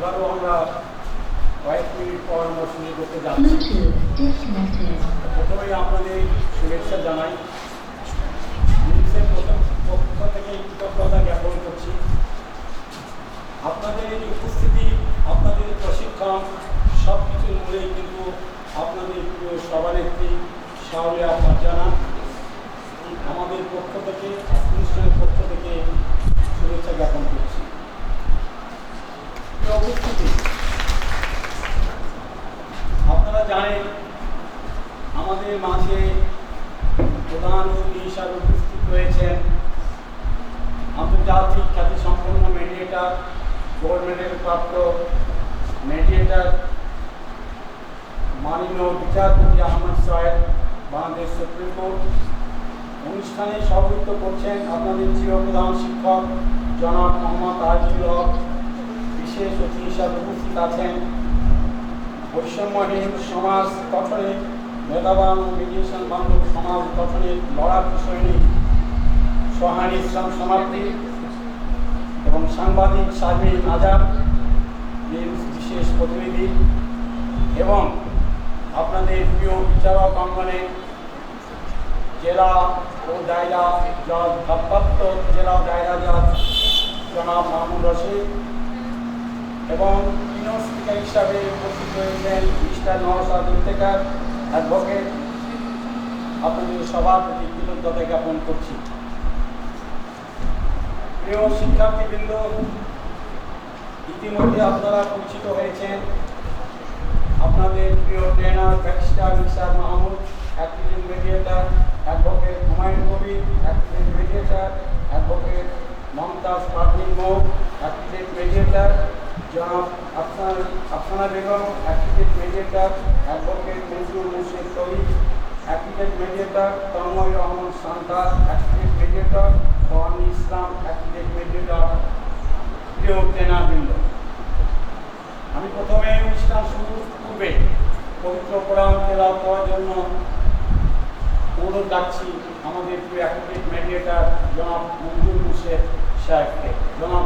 এবারও আমরা কয়েক মিনিট পরামর্শ নিয়ে করতে যাচ্ছি। প্রথমেই আপনাদের শুভেচ্ছা জানাই। প্রথম পক্ষ থেকে কৃতজ্ঞতা জ্ঞাপন করছি। আপনাদের এই উপস্থিতি, আপনাদের প্রশিক্ষণ সব কিছুর মূলেই কিন্তু আপনাদের প্রিয় সভানেত্রী শাহরিয়া ফারজানা। আমাদের পক্ষ থেকে, অনুষ্ঠানের পক্ষ থেকে শুভেচ্ছা জ্ঞাপন করছি প্রিয় উপস্থিতি আপনারা জানেন, আমাদের মাঝে প্রধান অতিথি হিসাবে উপস্থিত রয়েছেন আন্তর্জাতিক খ্যাতি সম্পন্ন মেডিয়েটার গোল্ড মেডেল প্রাপ্ত মেডিয়েটার মাননীয় বিচারপতি আহমদ সাহেব বাংলাদেশ সুপ্রিম কোর্ট। অনুষ্ঠানে সভাপতিত্ব করছেন আপনাদের চিরপ্রধান শিক্ষক জনাব মোহাম্মদ আজিজুল হক। বিশেষ অতিথি হিসাবে উপস্থিত আছেন বৈষম্যহীন সমাজ গঠনে মেধাবান মিডিয়েশন বান্ধব সমাজ গঠনের লড়াক সৈনিক সোহানি ইসলাম সমাপ্তি এবং সাংবাদিক শারমিন আজাদ বিশেষ প্রতিনিধি এবং আপনাদের প্রিয় বিচারক অঙ্গনে জেলা ও দায়রা জজ ভারপ্রাপ্ত জেলা দায়রা জজ জনাব মাহমুদ রশিদ এবং স্পিকার হিসাবে উপস্থিত রয়েছেন মিস্টার নওসাদ ইফতেকার অ্যাডভোকেট। আপনাদের সবার প্রতি কৃতজ্ঞতা জ্ঞাপন করছি। প্রিয় শিক্ষার্থীবৃন্দ, ইতিমধ্যে আপনারা পরিচিত হয়েছেন আপনাদের প্রিয় trainer, barrister mister Mahmud acting mediator advocate Humayun Kabir acting mediator advocate Momtaz Parvin Mou acting mediator জনাব Afsan Afsana Begum acting mediator advocate Manjur Murshid তৈরি acting mediator Tanmoy Rahman Santa acting mediator Bhabani Islam acting mediator প্রিয় ট্রেনারবৃন্দ আমি প্রথমে অনুষ্ঠান শুরুর পূর্বে পবিত্র কোরআন তেলাওয়াত করার জন্য অনুরোধ রাখছি আমাদের প্রিয় অ্যাক্টিভিট মেডিয়েটার জনাব মঞ্জুর মুর্শেদ সাহেবকে। জনাব